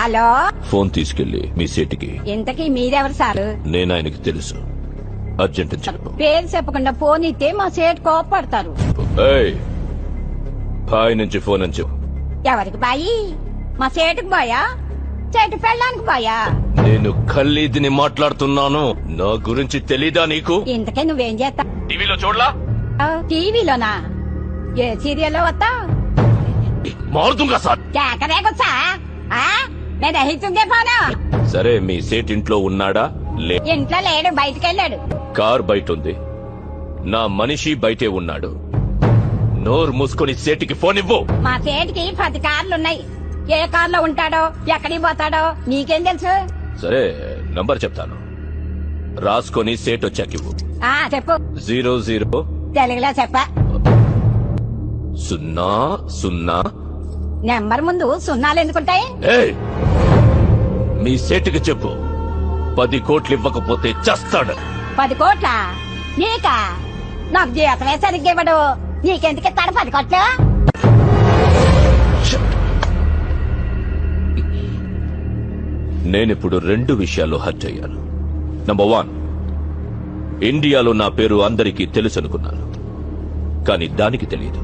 Hello? Phone తీసుకెళ్ళి మీ సీటుకి. ఇంతకీ మీరెవరు సారు? నేను ఆయనకి తెలుసు. అర్జెంట్ అని చెప్పు. పేరు చెప్పకుండా ఫోన్ ఇస్తే మా సేటు కోపడతారు ఏయ్, బాయ్ నుంచి ఫోన్ అని చెప్పు. ఎవరికి బాయి? మా సేటుకు బాయా? చెట్టు పెళ్ళానికి బాయా? నేను ఖల్లీదిని మాట్లాడుతున్నాను. నా గురించి తెలీదా నీకు? ఇంతకీ నువ్వేం చేస్తా టీవీలో చూడలా? టీవీలోనా? ఏ సీరియల్లో వస్తా మారుతుంగా సార్. కేకరేకొచ్చా నేను దహిస్తుందే పోను. సరే మీ సేట్ ఇంట్లో ఉన్నాడా? లే ఇంట్లో లేడు బయటికి వెళ్ళాడు కార్ బయట ఉంది నా మనిషి బయటే ఉన్నాడు. నోరు మూసుకొని సేటికి ఫోన్ ఇవ్వు. మా సేటికి పది కార్లున్నాయి. ఏ కార్లో ఉంటాడో ఎక్కడికి పోతాడో నీకేం తెలుసు? సరే నంబర్ చెప్తాను. రాసుకొని సేట్ వచ్చాక ఇవ్వు. ఆ చెప్పు. Zero zero. తెలుగులో చెప్పా. సున్నా సున్నా. నెంబర్ ముందు సున్నాలు ఎందుకుంటాయి? ఏయ్! మీ సేటుకి చెప్పు. పది కోట్లు ఇవ్వకపోతే చస్తాడు. పది కోట్ల? నీకా? నాకు జీతమే సరిగ్గా ఇవ్వడు. నీకెందుకు ఇస్తాడు పది కోట్లు? నేనిప్పుడు రెండు విషయాల్లో హర్ట్ అయ్యాను. నంబర్ వన్ ఇండియాలో నా పేరు అందరికీ తెలుసు అనుకున్నాను కానీ దానికి తెలియదు